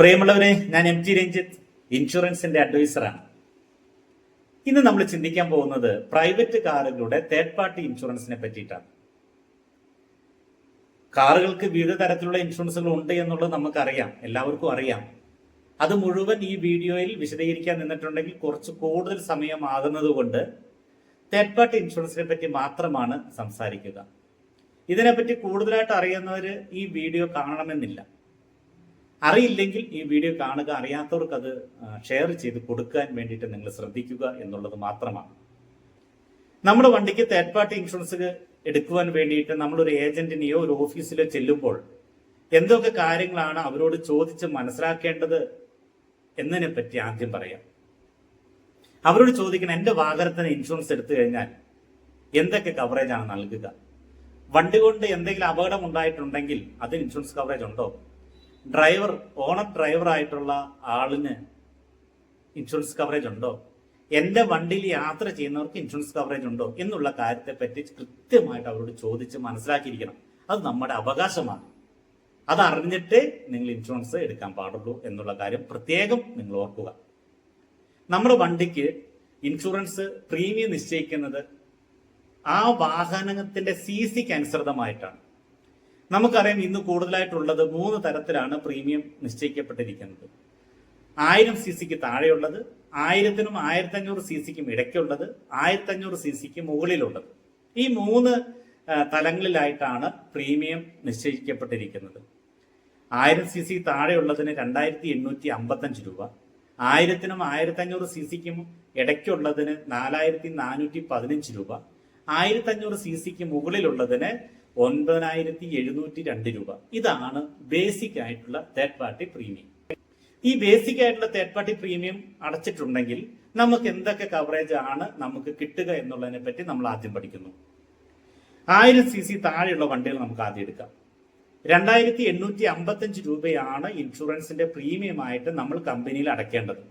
പ്രിയമുള്ളവരെ ഞാൻ M T Ranjith ഇൻഷുറൻസിന്റെ അഡ്വൈസറാണ്. ഇന്ന് നമ്മൾ ചിന്തിക്കാൻ പോകുന്നത് പ്രൈവറ്റ് കാറുകളുടെ തേർഡ് പാർട്ടി ഇൻഷുറൻസിനെ പറ്റിയിട്ടാണ്. കാറുകൾക്ക് വിവിധ തരത്തിലുള്ള ഇൻഷുറൻസുകൾ ഉണ്ട് എന്നുള്ളത് നമുക്കറിയാം എല്ലാവർക്കും അറിയാം. അത് മുഴുവൻ ഈ വീഡിയോയിൽ വിശദീകരിക്കാൻ നിന്നിട്ടുണ്ടെങ്കിൽ കുറച്ച് കൂടുതൽ സമയമാകുന്നത് കൊണ്ട് തേർഡ് പാർട്ടി ഇൻഷുറൻസിനെ പറ്റി മാത്രമാണ് സംസാരിക്കുക. ഇതിനെപ്പറ്റി കൂടുതലായിട്ട് അറിയുന്നവർ ഈ വീഡിയോ കാണണമെന്നില്ല. അറിയില്ലെങ്കിൽ ഈ വീഡിയോ കാണുക അറിയാത്തവർക്ക് അത് ഷെയർ ചെയ്ത് കൊടുക്കാൻ വേണ്ടിയിട്ട് നിങ്ങൾ ശ്രദ്ധിക്കുക എന്നുള്ളത് മാത്രമാണ്. നമ്മുടെ വണ്ടിക്ക് തേർഡ് പാർട്ടി ഇൻഷുറൻസ് എടുക്കുവാൻ വേണ്ടിയിട്ട് നമ്മളൊരു ഏജന്റിനെയോ ഒരു ഓഫീസിലോ ചെല്ലുമ്പോൾ എന്തൊക്കെ കാര്യങ്ങളാണ് അവരോട് ചോദിച്ച് മനസ്സിലാക്കേണ്ടത് എന്നതിനെ പറ്റി ആദ്യം പറയാം. അവരോട് ചോദിക്കണം എന്റെ വാഹനത്തിന് ഇൻഷുറൻസ് എടുത്തു കഴിഞ്ഞാൽ എന്തൊക്കെ കവറേജാണ് നൽകുക? വണ്ടി കൊണ്ട് എന്തെങ്കിലും അപകടം ഉണ്ടായിട്ടുണ്ടെങ്കിൽ അതിന് ഇൻഷുറൻസ് കവറേജ് ഉണ്ടോ? ഡ്രൈവർ ഓണർ ഡ്രൈവർ ആയിട്ടുള്ള ആളിന് ഇൻഷുറൻസ് കവറേജ് ഉണ്ടോ? എന്റെ വണ്ടിയിൽ യാത്ര ചെയ്യുന്നവർക്ക് ഇൻഷുറൻസ് കവറേജ് ഉണ്ടോ? എന്നുള്ള കാര്യത്തെപ്പറ്റി കൃത്യമായിട്ട് അവരോട് ചോദിച്ച് മനസ്സിലാക്കിയിരിക്കണം. അത് നമ്മുടെ അവകാശമാണ്. അതറിഞ്ഞിട്ട് നിങ്ങൾ ഇൻഷുറൻസ് എടുക്കാൻ പാടുള്ളൂ എന്നുള്ള കാര്യം പ്രത്യേകം നിങ്ങൾ ഓർക്കുക. നമ്മുടെ വണ്ടിക്ക് ഇൻഷുറൻസ് പ്രീമിയം നിശ്ചയിക്കുന്നത് ആ വാഹനത്തിന്റെ സി സിക്ക് അനുസൃതമായിട്ടാണ്. നമുക്കറിയാം ഇന്ന് കൂടുതലായിട്ടുള്ളത് മൂന്ന് തരത്തിലാണ് പ്രീമിയം നിശ്ചയിക്കപ്പെട്ടിരിക്കുന്നത്. ആയിരം സി സിക്ക് താഴെയുള്ളത് ആയിരത്തിനും ആയിരത്തി അഞ്ഞൂറ് സി സിക്കും ഇടയ്ക്കുള്ളത് ആയിരത്തി അഞ്ഞൂറ് സി സിക്ക് മുകളിലുള്ളത്. ഈ മൂന്ന് തലങ്ങളിലായിട്ടാണ് പ്രീമിയം നിശ്ചയിക്കപ്പെട്ടിരിക്കുന്നത്. ആയിരം സി സി താഴെയുള്ളതിന് രണ്ടായിരത്തി എണ്ണൂറ്റി അമ്പത്തഞ്ച് രൂപ ആയിരത്തിനും ആയിരത്തി അഞ്ഞൂറ് സി സിക്കും ഇടയ്ക്കുള്ളതിന് നാലായിരത്തി നാനൂറ്റി പതിനഞ്ച് രൂപ ആയിരത്തി അഞ്ഞൂറ് സി സിക്ക് മുകളിലുള്ളതിന് ഒൻപതിനായിരത്തി എഴുന്നൂറ്റി രണ്ട് രൂപ. ഇതാണ് ബേസിക് ആയിട്ടുള്ള തേർഡ് പാർട്ടി പ്രീമിയം ഈ ബേസിക് ആയിട്ടുള്ള തേർഡ് പാർട്ടി പ്രീമിയം അടച്ചിട്ടുണ്ടെങ്കിൽ നമുക്ക് എന്തൊക്കെ കവറേജ് ആണ് നമുക്ക് കിട്ടുക എന്നുള്ളതിനെ പറ്റി നമ്മൾ ആദ്യം പഠിക്കുന്നു. ആയിരം സി സി താഴെയുള്ള വണ്ടികൾ നമുക്ക് ആദ്യം എടുക്കാം. രണ്ടായിരത്തി എണ്ണൂറ്റി അമ്പത്തഞ്ച് രൂപയാണ് ഇൻഷുറൻസിന്റെ പ്രീമിയമായിട്ട് നമ്മൾ കമ്പനിയിൽ അടയ്ക്കേണ്ടത്.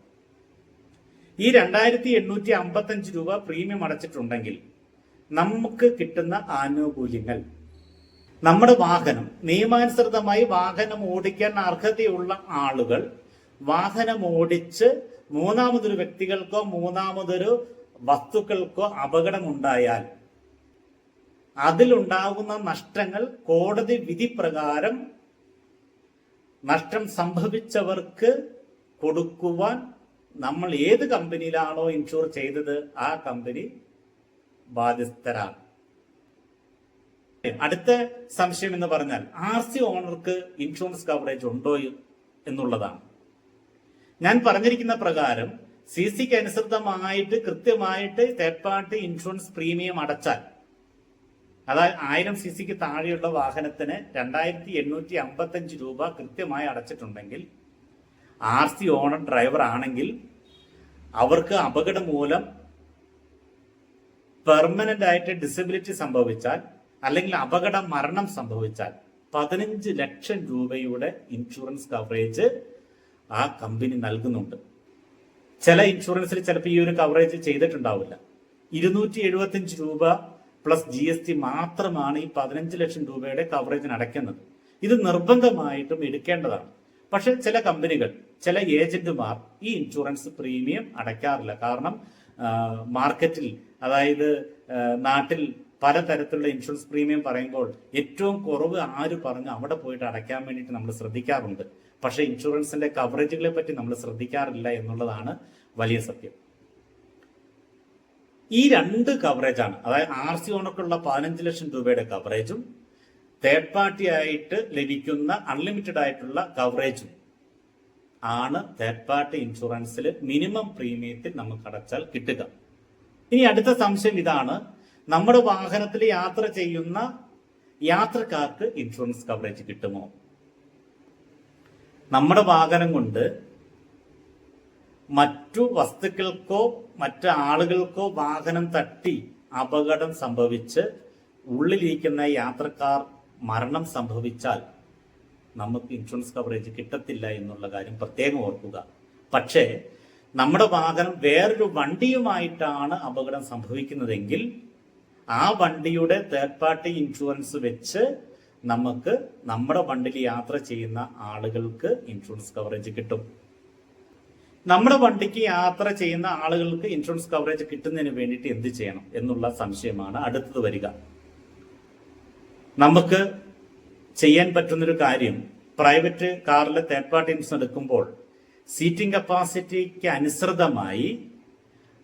ഈ രണ്ടായിരത്തി എണ്ണൂറ്റി അമ്പത്തഞ്ച് രൂപ പ്രീമിയം അടച്ചിട്ടുണ്ടെങ്കിൽ നമുക്ക് കിട്ടുന്ന ആനുകൂല്യങ്ങൾ. നമ്മുടെ വാഹനം നിയമാനുസൃതമായി വാഹനം ഓടിക്കാൻ അർഹതയുള്ള ആളുകൾ വാഹനം ഓടിച്ച് മൂന്നാമതൊരു വ്യക്തികൾക്കോ മൂന്നാമതൊരു വസ്തുക്കൾക്കോ അപകടമുണ്ടായാൽ അതിലുണ്ടാകുന്ന നഷ്ടങ്ങൾ കോടതി വിധി പ്രകാരം നഷ്ടം സംഭവിച്ചവർക്ക് കൊടുക്കുവാൻ നമ്മൾ ഏത് കമ്പനിയിലാണോ ഇൻഷുർ ചെയ്തത് ആ കമ്പനി ബാധ്യസ്ഥരാണ്. അടുത്ത സംശയം എന്ന് പറഞ്ഞാൽ ആർ സി ഓണർക്ക് ഇൻഷുറൻസ് കവറേജ് ഉണ്ടോ എന്നുള്ളതാണ്. ഞാൻ പറഞ്ഞിരിക്കുന്ന പ്രകാരം സി സിക്ക് അനുസൃതമായിട്ട് കൃത്യമായിട്ട് തേർഡ് പാർട്ടി ഇൻഷുറൻസ് പ്രീമിയം അടച്ചാൽ അതായത് ആയിരം സി സിക്ക് താഴെയുള്ള വാഹനത്തിന് രണ്ടായിരത്തി എണ്ണൂറ്റി അമ്പത്തഞ്ച് രൂപ കൃത്യമായി അടച്ചിട്ടുണ്ടെങ്കിൽ ആർ സി ഓണർ ഡ്രൈവർ ആണെങ്കിൽ അവർക്ക് അപകടം മൂലം പെർമനന്റ് ആയിട്ട് ഡിസബിലിറ്റി സംഭവിച്ചാൽ അല്ലെങ്കിൽ അപകട മരണം സംഭവിച്ചാൽ പതിനഞ്ച് ലക്ഷം രൂപയുടെ ഇൻഷുറൻസ് കവറേജ് ആ കമ്പനി നൽകുന്നുണ്ട്. ചില ഇൻഷുറൻസിൽ ചിലപ്പോൾ ഈ ഒരു കവറേജ് ചെയ്തിട്ടുണ്ടാവില്ല. ഇരുന്നൂറ്റി എഴുപത്തിയഞ്ച് രൂപ പ്ലസ് ജി എസ് ടി മാത്രമാണ് ഈ പതിനഞ്ച് ലക്ഷം രൂപയുടെ കവറേജിന് അടയ്ക്കുന്നത്. ഇത് നിർബന്ധമായിട്ടും എടുക്കേണ്ടതാണ്. പക്ഷെ ചില കമ്പനികൾ ചില ഏജന്റുമാർ ഈ ഇൻഷുറൻസ് പ്രീമിയം അടയ്ക്കാറില്ല. കാരണം മാർക്കറ്റിൽ അതായത് നാട്ടിൽ പലതരത്തിലുള്ള ഇൻഷുറൻസ് പ്രീമിയം പറയുമ്പോൾ ഏറ്റവും കുറവ് ആര് പറഞ്ഞു അവിടെ പോയിട്ട് അടയ്ക്കാൻ വേണ്ടിയിട്ട് നമ്മൾ ശ്രദ്ധിക്കാറുണ്ട്. പക്ഷേ ഇൻഷുറൻസിന്റെ കവറേജുകളെ പറ്റി നമ്മൾ ശ്രദ്ധിക്കാറില്ല എന്നുള്ളതാണ് വലിയ സത്യം. ഈ രണ്ട് കവറേജാണ് അതായത് ആർ സി ഓണക്കുള്ള പതിനഞ്ച് ലക്ഷം രൂപയുടെ കവറേജും തേർഡ് പാർട്ടി ആയിട്ട് ലഭിക്കുന്ന അൺലിമിറ്റഡ് ആയിട്ടുള്ള കവറേജും ആണ് തേർഡ് പാർട്ടി ഇൻഷുറൻസിൽ മിനിമം പ്രീമിയത്തിൽ നമുക്ക് അടച്ചാൽ കിട്ടുക. ഇനി അടുത്ത സംശയം ഇതാണ്. നമ്മുടെ വാഹനത്തിൽ യാത്ര ചെയ്യുന്ന യാത്രക്കാർക്ക് ഇൻഷുറൻസ് കവറേജ് കിട്ടുമോ? നമ്മുടെ വാഹനം കൊണ്ട് മറ്റു വസ്തുക്കൾക്കോ മറ്റു ആളുകൾക്കോ വാഹനം തട്ടി അപകടം സംഭവിച്ച് ഉള്ളിലിരിക്കുന്ന യാത്രക്കാർ മരണം സംഭവിച്ചാൽ നമുക്ക് ഇൻഷുറൻസ് കവറേജ് കിട്ടത്തില്ല എന്നുള്ള കാര്യം പ്രത്യേകം ഓർക്കുക. പക്ഷേ നമ്മുടെ വാഹനം വേറൊരു വണ്ടിയുമായിട്ടാണ് അപകടം സംഭവിക്കുന്നതെങ്കിൽ ആ വണ്ടിയുടെ തേർഡ് പാർട്ടി ഇൻഷുറൻസ് വെച്ച് നമുക്ക് നമ്മുടെ വണ്ടിയിൽ യാത്ര ചെയ്യുന്ന ആളുകൾക്ക് ഇൻഷുറൻസ് കവറേജ് കിട്ടും. നമ്മുടെ വണ്ടിക്ക് യാത്ര ചെയ്യുന്ന ആളുകൾക്ക് ഇൻഷുറൻസ് കവറേജ് കിട്ടുന്നതിന് വേണ്ടിയിട്ട് എന്ത് ചെയ്യണം എന്നുള്ള സംശയമാണ് അടുത്തത് വരിക. നമുക്ക് ചെയ്യാൻ പറ്റുന്നൊരു കാര്യം പ്രൈവറ്റ് കാറിലെ തേർഡ് പാർട്ടി ഇൻഷുറൻസ് എടുക്കുമ്പോൾ സീറ്റിംഗ് കപ്പാസിറ്റിക്ക് അനുസൃതമായി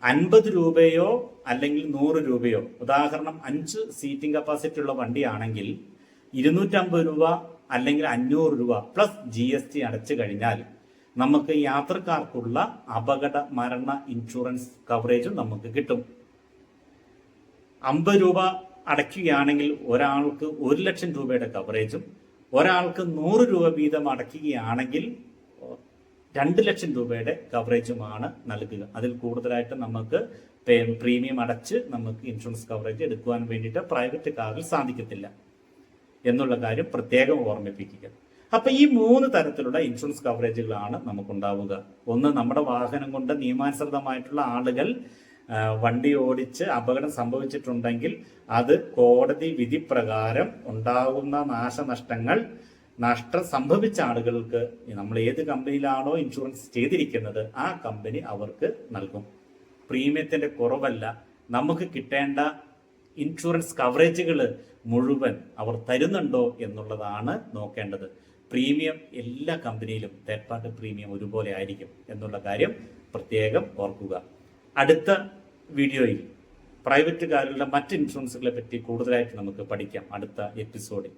അൻപത് രൂപയോ അല്ലെങ്കിൽ നൂറ് രൂപയോ ഉദാഹരണം അഞ്ച് സീറ്റിംഗ് കപ്പാസിറ്റി ഉള്ള വണ്ടിയാണെങ്കിൽ ഇരുന്നൂറ്റമ്പത് രൂപ അല്ലെങ്കിൽ അഞ്ഞൂറ് രൂപ പ്ലസ് ജി എസ് ടി അടച്ചു കഴിഞ്ഞാൽ നമുക്ക് യാത്രക്കാർക്കുള്ള അപകട മരണ ഇൻഷുറൻസ് കവറേജും നമുക്ക് കിട്ടും. അമ്പത് രൂപ അടയ്ക്കുകയാണെങ്കിൽ ഒരാൾക്ക് ഒരു ലക്ഷം രൂപയുടെ കവറേജും ഒരാൾക്ക് നൂറ് രൂപ വീതം അടയ്ക്കുകയാണെങ്കിൽ രണ്ട് ലക്ഷം രൂപയുടെ കവറേജുമാണ് നൽകുക. അതിൽ കൂടുതലായിട്ട് നമുക്ക് പ്രീമിയം അടച്ച് നമുക്ക് ഇൻഷുറൻസ് കവറേജ് എടുക്കുവാൻ വേണ്ടിയിട്ട് പ്രൈവറ്റ് കാറിൽ സാധിക്കത്തില്ല എന്നുള്ള കാര്യം പ്രത്യേകം ഓർമ്മിപ്പിക്കുക. അപ്പൊ ഈ മൂന്ന് തരത്തിലുള്ള ഇൻഷുറൻസ് കവറേജുകളാണ് നമുക്കുണ്ടാവുക. ഒന്ന് നമ്മുടെ വാഹനം കൊണ്ട് നിയമാനുസൃതമായിട്ടുള്ള ആളുകൾ വണ്ടി ഓടിച്ച് അപകടം സംഭവിച്ചിട്ടുണ്ടെങ്കിൽ അത് കോടതി വിധി പ്രകാരം ഉണ്ടാകുന്ന നാശനഷ്ടങ്ങൾ നഷ്ടം സംഭവിച്ച ആളുകൾക്ക് നമ്മൾ ഏത് കമ്പനിയിലാണോ ഇൻഷുറൻസ് ചെയ്തിരിക്കുന്നത് ആ കമ്പനി അവർക്ക് നൽകും. പ്രീമിയത്തിന്റെ കുറവല്ല. നമുക്ക് കിട്ടേണ്ട ഇൻഷുറൻസ് കവറേജുകൾ മുഴുവൻ അവർ തരുന്നുണ്ടോ എന്നുള്ളതാണ് നോക്കേണ്ടത്. പ്രീമിയം എല്ലാ കമ്പനിയിലും തേർഡ് പാർട്ടി പ്രീമിയം ഒരുപോലെ ആയിരിക്കും എന്നുള്ള കാര്യം പ്രത്യേകം ഓർക്കുക. അടുത്ത വീഡിയോയിൽ പ്രൈവറ്റ് കാരുകളുടെ മറ്റ് ഇൻഷുറൻസുകളെ പറ്റി കൂടുതലായിട്ട് നമുക്ക് പഠിക്കാം. അടുത്ത എപ്പിസോഡിൽ